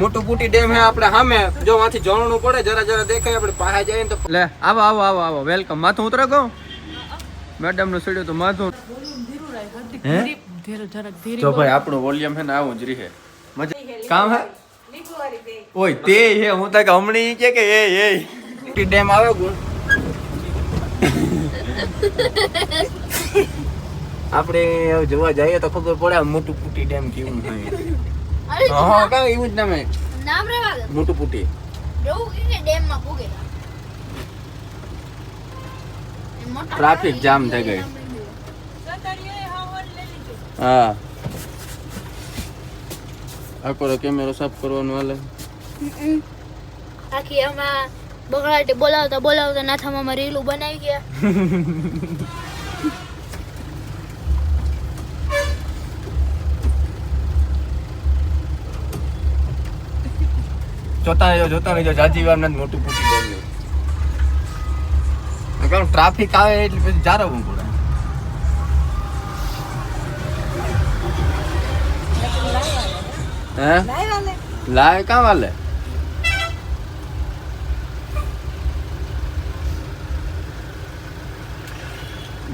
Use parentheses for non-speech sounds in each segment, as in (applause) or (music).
મોટું પૂટી ડેમ હે આપણે સામે. જો વાંથી જણવાનું પડે, જરા જરા દેખાય, આપણે પાસે જઈએ તો લે, આવો આવો આવો આવો. વેલકમ માથું ઉતરે ગો મેડમનું સીડ્યું તો માથું. જો ભાઈ, આપણો વોલ્યુમ હે ને આવું જ રહે. મજા કામ હે? ઓય, તે હે. હું તો હમણી કે કે એ એ. પૂટી ડેમ આવે, ગુણ. આપણે જોવા જઈએ તો ખબર પડે મોટું પૂટી ડેમ કેવું હોય. હા કાં એવું જ નામે નામ રેવા દે. મોટું પૂટી. રહું કે ડેમમાં પૂગે ટ્રાફિક જામ થઈ ગઈ. હા. આખો કેમેરો સાફ કરવાનો હાલે. આખી આમાં બગડાટી બોલાવતા બોલાવતા નાથામાં રીલું બનાવી ગયા. (laughs) જોતા રહેજો જોતા રહેજો. જાજી વાર નથી મોટું પૂટી જાય કારણ ટ્રાફિક આવે એટલે પછી જારવવું પડે. હે? લાય કાં વાલે?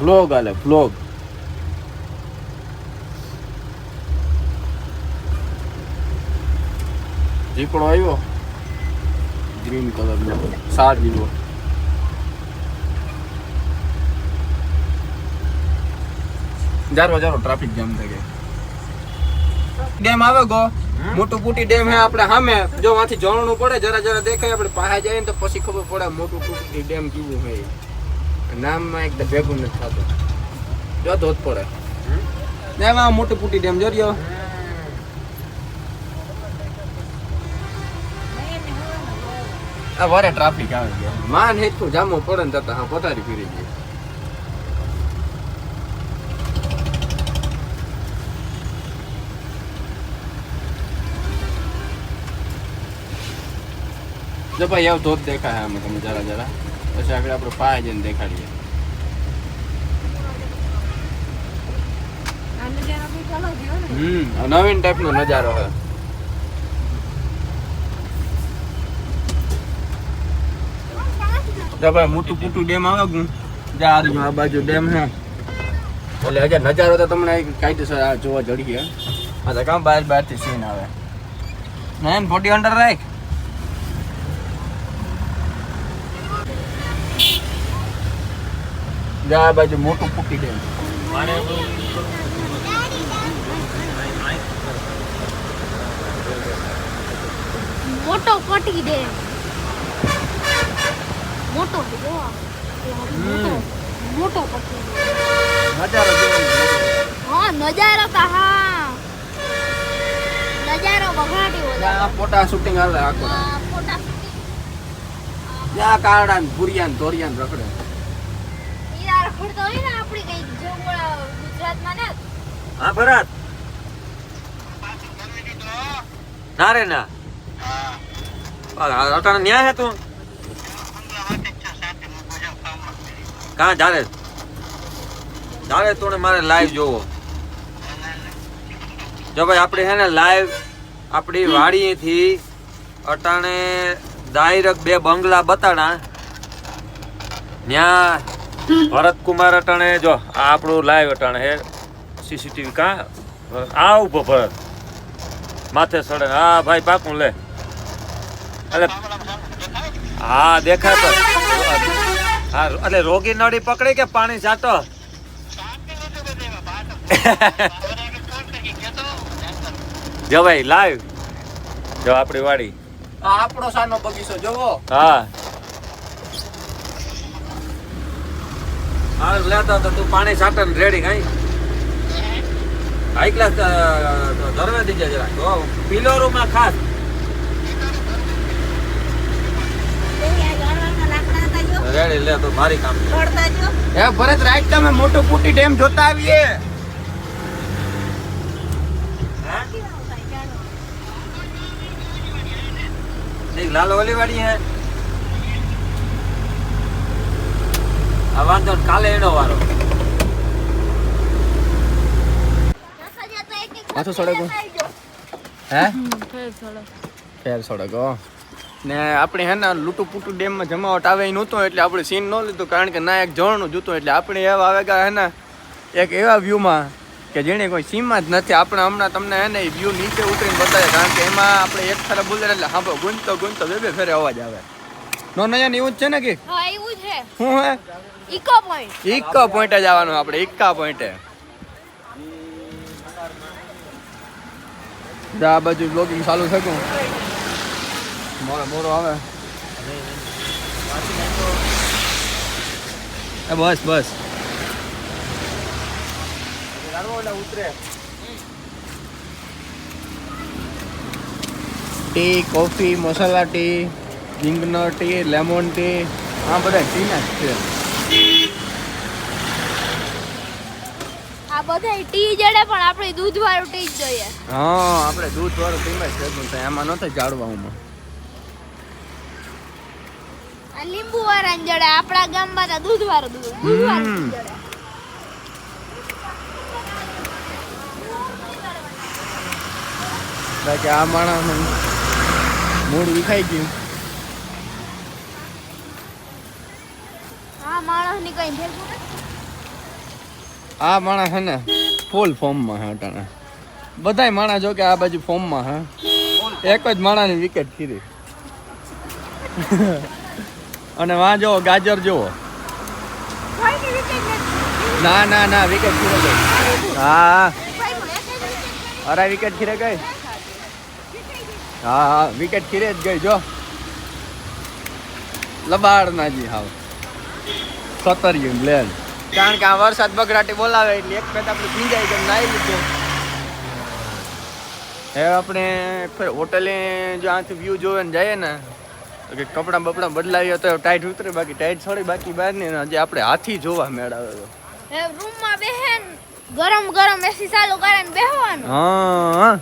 બ્લોગ આલે બ્લોગ જીપડો આવ્યો. ગ્રીન કલર નો સાર લીલો જારો જારો ટ્રાફિક જામ થઈ ગઈ ડેમ આવે ગો. મોટું પૂટી ડેમ હે આપણે સામે. જો વાંથી જણવાનું પડે જરા જરા દેખાય આપણે પાસે જઈએ ને તો પછી ખબર પડે મોટું પૂટી ડેમ કેવું હોય નામમાં એકદમ ભેગું નથી થતું. જો ધોધ પડે. એમાં મોટું પૂટી ડેમ જોરિયો વારે ટ્રાફિક આવે છે. માન હેતું જામો પડે ને જતા હા પથારી ફરી ગઈ. જો ભાઈ એવું ધોધ દેખાય અમે તમે જરા જરા. પછી આગળ આપણે પાસે જઈને દેખાડીએ. હમ આ નવીન ટાઈપનો નજારો છે જો ભાઈ, મોટું પૂટું ડેમ આવે ગું જા આ રહ્યું, આ બાજુ ડેમ છે એટલે હજાર નજારો તો તમને એક કાયદેસર આ જોવા જડીએ. આ તો કામ બહાર બહારથી સીન આવે. નાન બોડી અંડર રાખ. જા આ બાજુ મોટું પૂટી ડેમ. મોટો પટી ડેમ. મોટો જો મોટો નજારો હા. નજારો તા હા નજારો બગાડી ફોટા શૂટિંગ હાલે આખો ફોટા કારડા ને? ભૂરિયા ને ધોરિયા ને રખડે ઈરા રખડતો હોય ને આપણી કઈ જંગળ ગુજરાતમાં ને હા. ભરત ના રે ના અટાણે ન્યા હે તું? કાં જારે જારે તું મારે લાઈવ જોવો. જો ભાઈ આપણે હે ને લાઈવ આપણી વાડીથી અટાણે ડાયરેક્ટ બે બંગલા બતાડા ન્યા ભરતકુમાર અટાણે જો આ આપણું લાઈવ અટાણે હે. સીસીટીવી કા? આ ઊભો ભરત માથે સડે હા ભાઈ પાકું લે. એટલે હા દેખાય તો. હા એટલે રોગી નળી પકડી કે પાણી જાતો? (laughs) જો ભાઈ લાઈવ જો આપણી વાડી. આ આપણો સાનો બગીચો જોવો. હા. હા લેતો તો તું પાણી છાટે ને રેડી કઈ આઈ ક્લાસ ધરવા દીજે જરા તો પિલોરું માં ખાસ. રેડી લે તો ભારી કામ એ ભરત રાઈટ તમે મોટું પૂટી ડેમ જોતા આવીએ. લાલ ઓલી વાળી હે. આ વાંધો કાલે એનો વારો. પાછો સડે હે. ફેર સડક હો ને આપણે હે ને લૂટુ પૂટુ ડેમમાં જમાવટ આવે એ નહોતો એટલે આપણે સીન ન લીધું કારણ કે ના એક જણનું જોતું એટલે આપણે એવા આવે હે ને એક એવા વ્યૂમાં કે જેને કોઈ સીમમાં જ નથી. આપણે હમણાં તમને હે ને વ્યૂ નીચે ઉતરીને બતાવે કારણ કે એમાં આપણે એક ફેરા બોલે એટલે હા ગુંજતો ગુંજતો બે બે ફેરે અવાજ આવે. નો નયન એવું જ છે ને કે? હા એવું છે. શું હે? ઇકો પોઈન્ટ ઇકો પોઈન્ટ જ આવવાનું આપણે ઇક્કા પોઈન્ટે આ બાજુ બ્લોગિંગ ચાલુ થયું. મોરો મોરો આવે. એ બસ બસ. ટી કોફી મસાલા ટી ગિંગનર ટી લેમન ટી. આ બધા ટીના જ છે. આ બધા ટી જડે પણ આપણે દૂધ વાળું ટી જ જોઈએ. હા આપણે દૂધ વાળું પીમે છે પણ એમાં નથી જાળવામાં આ લીંબુ વાળા જડે આપણા ગામમાં તો દૂધ વાળું દૂધ દૂધ વાળું જડે. બાકી આ માણસ મૂળ વિખાઈ ગયું. કઈ ભેગું આ માણસ હે ને ફૂલ ફોર્મમાં હે અટાણે. બધાય માણસ જો કે આ બાજુ ફોર્મમાં હે. એક જ માણસની વિકેટ ખીરી. અને વાં જો, ગાજર જુઓ. ના ના ના વિકેટ ખીરે ગઈ. હા. અરે વિકેટ ખીરે ગઈ? હા હા વિકેટ ખીરે જ ગઈ, જો. લબાડ નાજી હાવ સતરિયું પ્લેન કારણ કે આ વરસાદ બગડાટી બોલાવે એટલે એક પેટ આપણે ભીંજાઈ ગયું નાઈ લીધું. હવે આપણે હોટલે જો આથી વ્યૂ જોવે ને જઈએ ને કે કપડાં બપડા બદલાવી તો ટાઈટ ઉતરે બાકી ટાઈટ છોડી બાકી બહાર ને આજે આપણે હાથી જોવા મેળાવે તો રૂમમાં બેહેન ગરમ ગરમ એસી ચાલુ કરીને બેહવાનું. હા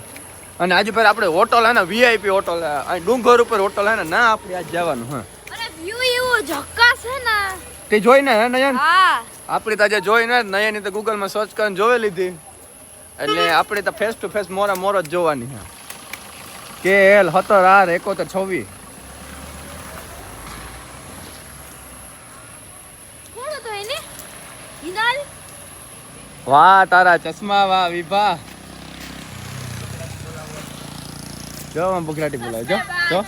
અને આજે પર આપણે હોટલ હે ને વીઆઈપી હોટલ આ ડુંગર ઉપર હોટલ હે ને ના આપણે આજ જવાનું હા. અરે વ્યૂ એવો ઝક્કાસ છે ને. તે જોઈને હે નયન? હા. આપણે તો આજે જોઈને નયન તો ગૂગલમાં સર્ચ કરીને જોઈ લીધી. એટલે આપણે તો ફેસ ટુ ફેસ મોરા મોર જ જોવાની છે કે એલ સત્તર આર એકોતર છવ્વીસ કોણ હતો એને હિનાલ વાહ તારા ચશ્મા વાહ વિભા. જો આમ બગડાટી બોલાવે. જો જો.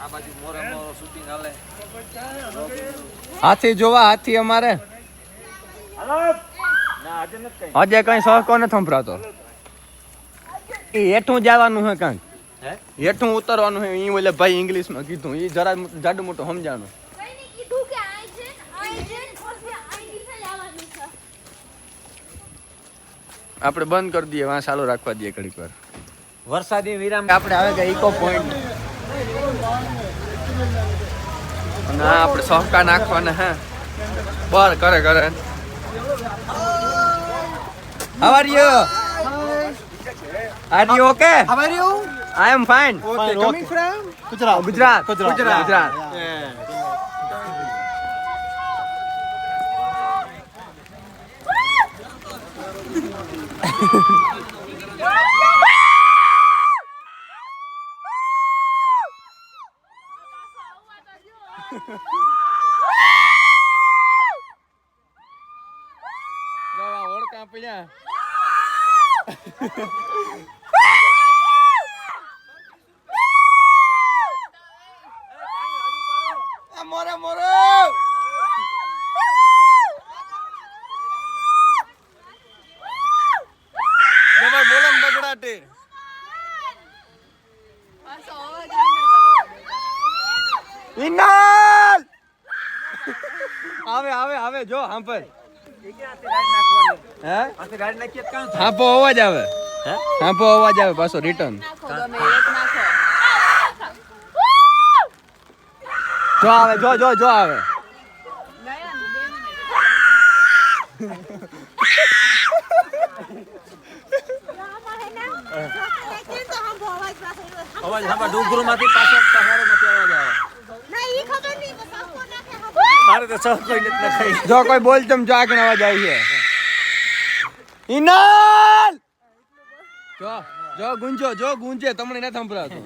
આ બાજુ મોરે મોરો શૂટિંગ હાલે. હાથી જોવા હાથી અમારે. ના આજે નથી કઈ. આજે કઈ સહકો નથી સંભળાતો? એ હેઠું જવાનું હે કાંઈક હે? હેઠું ઉતરવાનું હે ઈ ઓલે ભાઈ ઇંગ્લિશમાં કીધું. ઈ જરા જાડું મોટું સમજાણું કઈને કીધું કે આઈ છે આઈ છે ને પછી આઈ દિશા જવાનું છે આપણે બંધ કરી દઈએ વાં ચાલુ રાખવા દઈએ ઘડીક વાર વરસાદી વિરામ આપણે આવે કે ઇકો પોઈન્ટ અને આ આપણે સહકા નાખવાના હે બર કરે કરે How are you? Are you okay? How are you? I am fine. Okay, coming from Gujarat. Gujarat. Gujarat. Gujarat. જો આ ઓળકા પડ્યા આ મોરે મોરે જો ભાઈ બોલો ને બગડાટી ઇનાલ આવે આવે હાંપો અવાજ આવે. હાંપો અવાજ આવે પાછો રિટર્ન જો આવે જો જો જો આવે. અવાજ હા ડુંગરુ માંથી પાછો પહાડોમાંથી અવાજ આવે મારે તો સહ કોઈ નથી નખાઈ જો કોઈ બોલ તમ જો આગળ અવાજ આવી છે. ઇનાલ જો જો ગુંજો જો ગુંજે તમને નથી સંભળાતો.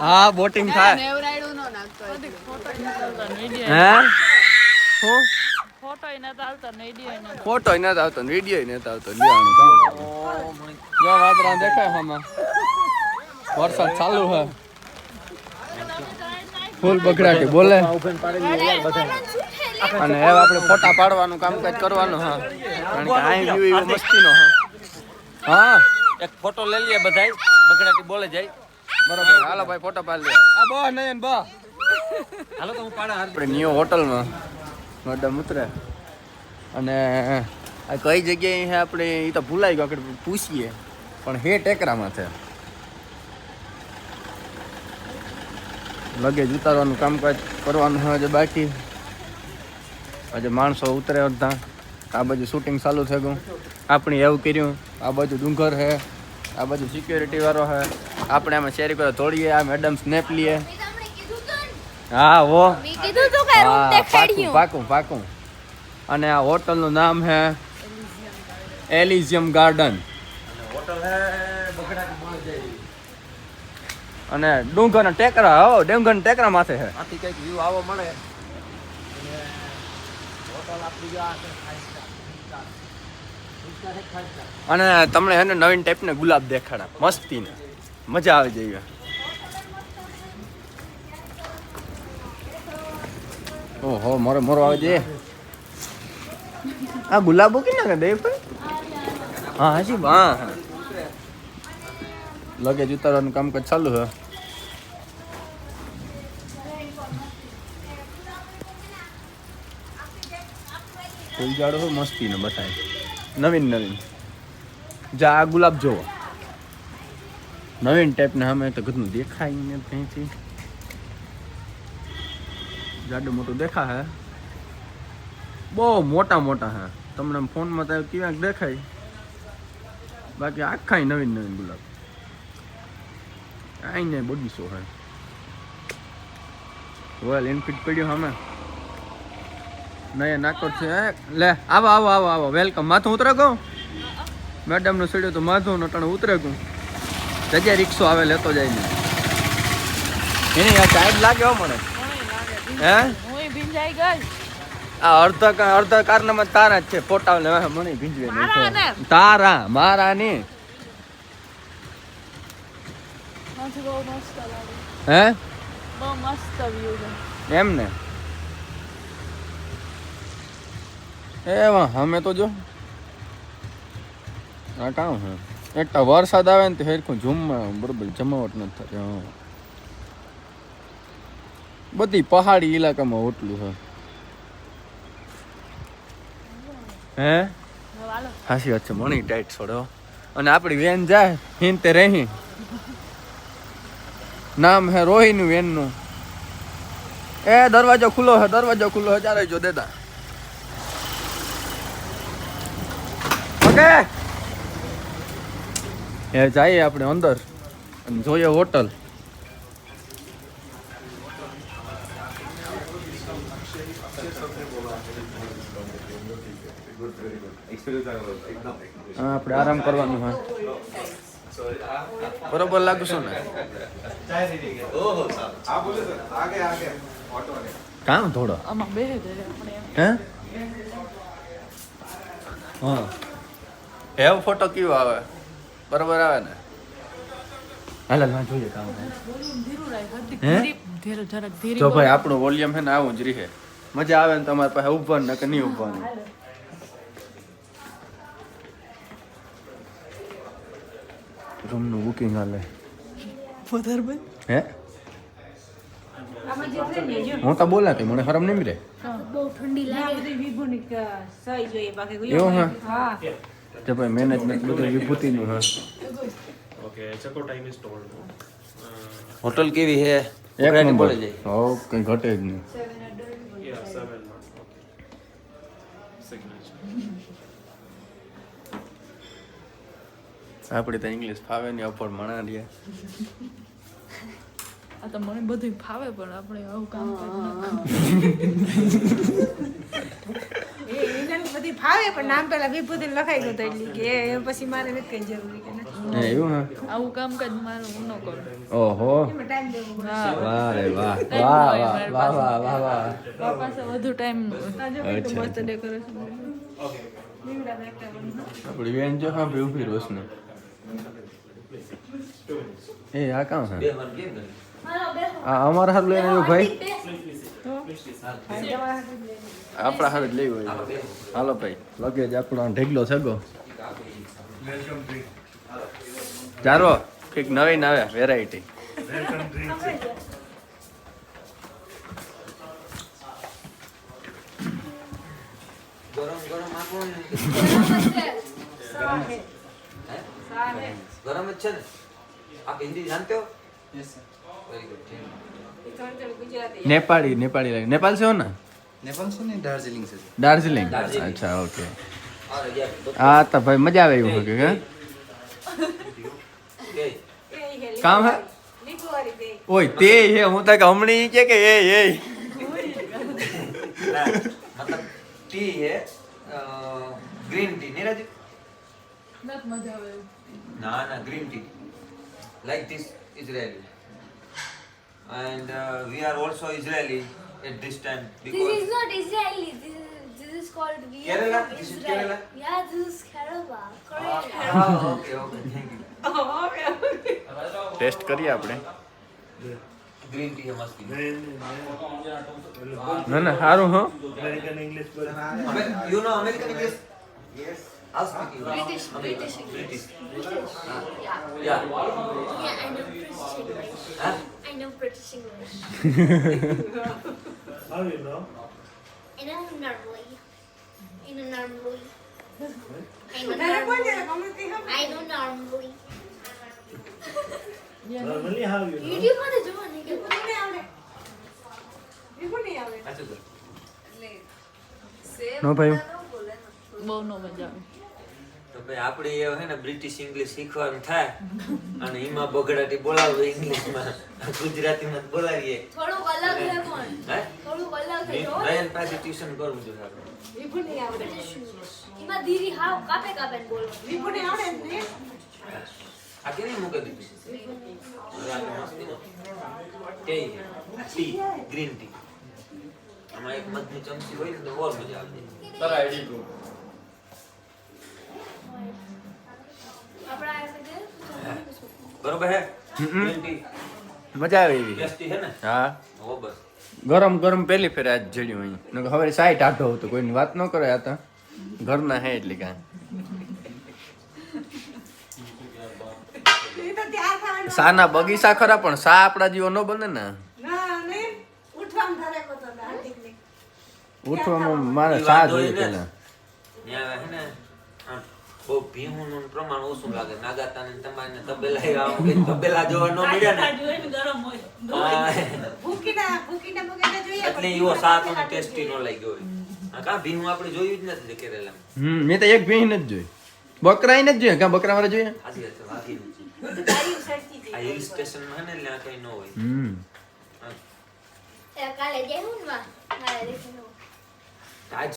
હા બોટિંગ થાય. ફોટો નથી આવતો વીડિયો નથી. આવતો જો વાદરા દેખાય આમાં વરસાદ ચાલુ હે. ફૂલ બગડાટી બોલે? અને હવે આપણે ફોટા પાડવાનું કામકાજ કરવાનું હા. કારણ કે અહીં વ્યૂ એવો મસ્તીનો હા. હા? એક ફોટો લઈ લઈએ બધાય. બગડાટી બોલે જાય. બરોબર હાલો ભાઈ ફોટો પાડી લે. આ બો નયન બો. હાલો તો હું પાડા આપણે ન્યુ હોટલમાં મેડમ ઉતરે અને આ કઈ જગ્યાએ છે આપણે એ તો ભૂલાઈ ગયો, આપણે પૂછીએ. પણ હે ટેકરામાં છે. લગેજ ઉતારવાનું કામકાજ કરવાનું હોય છે બાકી. આજે માણસો ઉતરે અડધા. આ બાજુ શૂટિંગ ચાલુ થઈ ગયું. આપણે એવું કર્યું, આ બાજુ ડુંગર છે, આ બાજુ સિક્યોરિટી વાળો છે. આપણે આમાં શેરી કરવા તોડીએ આ મેડમ સ્નેપ લઈએ હા વો. મેં કીધું તો કે રૂમ હા, પાકું દેખાડ્યું. પાકું પાકું અને આ હોટલનું નામ છે એલિઝિયમ ગાર્ડન હોટલ હે બોલે જાય અને ડુંગરના ટેકરા હો ડુંગરના ટેકરા માથે હે. આથી કંઈક વ્યૂ આવો મળે. અને તમને હે ને નવીન ટાઈપના ગુલાબ દેખાડા. મસ્તીને. મજા આવી જઈએ ઓહો, મોરે મોરો આવે છે. આ ગુલાબો કે ના દે ભાઈ હા હા હા લગેજ ઉતારવાનું કામકાજ ચાલુ છે ફૂલઝાડો હોય મસ્તી ને બતાય નવીન નવીન. જા, આ ગુલાબ જોવો. નવીન ટાઈપના અમે તો ઘરનું દેખાય ને ત્યાંથી જાડું મોટું દેખા હે. બહુ મોટા મોટા હે. તમને ફોનમાં તો ક્યાંક દેખાય. બાકી આખા નવીન નવીન ગુલાબ. આઈ ને બગીચો હે. વેલ એનફિલ્ડ પડ્યો અમે. નયા નાકો છે. લે, આવો આવો આવો આવો. વેલકમ માથું ઉતરે ગો મેડમનું સીડ્યું તો માથું નટણ ઉતરે ગયું જગ્યા રિક્ષો આવે, લેતો જાય ને. એની આ ટાઈમ લાગે હો? આ અડધા અડધા કારનામાં તારા જ છે ફોટા ને મને ભીંજવે નહીં. તારા મારા ને. હે? એમ ને? એમાં અમે તો જો. આ કામ હે એક તો વરસાદ આવે ને તો હેરખું ઝૂમમાં બરોબર જમાવટ નથી થતી હા. બધી પહાડી ઇલાકામાં હોટલું છે હે? હાસી વાત છે, મણી ટાઈટ છોડો અને આપણી વેન જાય હિંતે રહી. નામ હે રોહિનું વેનનું. એ દરવાજો ખુલ્લો હે, દરવાજો ખુલ્લો હે, ચાલે જો દેતા. ઓકે. એ જઈએ આપણે અંદર અને જોઈએ હોટલ. આપણે આરામ કરવાનું હા બરોબર લાગુ છું ને? કામ થોડો? હે? હા. હેવ ફોટો કેવો આવે? બરોબર આવે ને? હાલ હાલ જોઈએ કામ હે? જો ભાઈ આપણું વોલ્યુમ છે ને આવું જ રહે. મજા આવે ને તમારી પાસે ઉભવાનું ને કે નહીં ઉભવાનું રૂમનું બુકિંગ હાલે હે હું તો બોલાતી મને શરમ નહીં રે બહુ ઠંડી લાગે એવું હા તો ભાઈ મેનેજમેન્ટ બધું વિભૂતિનું હા હોટલ કેવી હે એક નંબર બોલે કઈ ઘટે જ નહીં આપણી તો ઇંગ્લિશ ફાવે નહીં અપડ મણા રહ્યા. આ તો મને બધું ફાવે પણ આપણે આવું કામ (laughs) એ બધી ફાવે પણ નામ પેલા વિભૂતિ લખાઈ ગયું હતું એટલે કે એ પછી મારે નથી કઈ જરૂરી કે ના એવું હા? આવું કામકાજ મારું હું ન કરું. ઓહો. વાહ રે વાહ. વાહ વાહ વાહ. વાહ વાહ વાહ. પાસે વધુ ટાઈમ. મસ્ત ડેકોરેશન આપણી બેન જો હા ઊભી રોશને એ આ કામ છે? આ અમારા હાથ લઈને આવ્યો ભાઈ. આપણા હાથ લઈ હોય હાલો ભાઈ. લગેજ આપણો ઢેગલો સગો ચારો કંઈક નવી આવે વેરાયટી ગરમ ગરમ આપો. ગરમ જ છે ને આપ હિન્દી જાણતે હો વેરી ગુડ એ થોડી થોડી ગુજરાતી नेपाली नेपाली लगे नेपाल से हो ना नेपाल से नहीं दार्जिलिंग से दार्जिलिंग दार्जिलिंग। अच्छा ओके અરે યાર હા તો ભાઈ મજા આવે એવું કે હા? કે એ હે, કામ હે? લીંબુવાળી બે. ઓય તે હે હું તો કે હમણી ઈ કે કે એ એ मतलब टी है ग्रीन टी नहीं राजू નથી મજા આવે na na green tea like this Israeli and uh, we are also Israeli at this time because This is not Israeli. This is, this is called we are Kerala? from This is Israel. Kerala? Yeah, this is Kerala. Korean. Kerala. Ah, okay okay thank you test કરીએ આપણે green tea must be ના ના સારું હો Amer- you know American English yes I'll speak English British, American. British English. British Yeah. yeah Yeah, I know British English. huh? I know British English. (laughs) How do you know? I know normally. I (laughs) know normally. I know તારે કોણ છે? normally. ગમે તે ખબર? I know normally. Normally, how you know? YouTube માં તો જોવાનું કે વિભૂતિ નહીં આવડે. વિભૂતિ નહીં આવડે. સાચું છે. નો ભાઈ બહુ ન મજા આવે તો ભાઈ આપણે એ હે ને બ્રિટિશ ઇંગ્લિશ શીખવાનું થાય અને એમાં બગડાટી બોલાવવું ઇંગ્લિશમાં ગુજરાતીમાં જ બોલાવીએ. થોડુંક અલગ છે પણ. હે? થોડુંક અલગ છે જો. પાસે ટ્યુશન કરવું જોઈએ આપણે વિભૂતિ આવડે. એમાં ધીરી હાવ કાપે કાપે ને બોલવાનું આવડે જ આ કેવી મૂકે દીધું? આપણે ટી ગ્રીન ટી આમાં એક મધની ચમચી હોય ને તો ઓર મજા આવે બરોબર હે? મજા આવે એવી. હે ને? હા. હો બસ ગરમ ગરમ પેલી ફેર આજ જડ્યું અહીં. નકર હવે સાઈટ આઢો હતો. કોઈની વાત ન કરે આ તો. ઘરના હે એટલે કાંઈ. સાના બગીચા ખરા પણ સા આપણા જેવો ન બને ને. ના, ઉઠવામાં મારે સા જોઈએ પેલા. બહુ ભીહુંનું પ્રમાણ ઓછું લાગે. નાગાતાને તમારે તબેલા આવું કંઈ તબેલા જોવા ન મળ્યા ને. હા. ભૂકીના- ભૂકીના બગેડા જોઈએ એટલે પણ સાત અને ટેસ્ટી નો લાગ્યો હોય. આ કા ભીહું આપણે જોયું જ નથી કેરેલા હમ મેં તો એક ભીંગ જ જોઈ. બકરાઈ નથી જોઈએ કાં બકરા વાળા વાત છે, નથી. છે. આ હિલ સ્ટેશનમાં ને એટલે કઈ ન હોય. હમ. કાલે જવું ને કાલે દેખવાનું આજ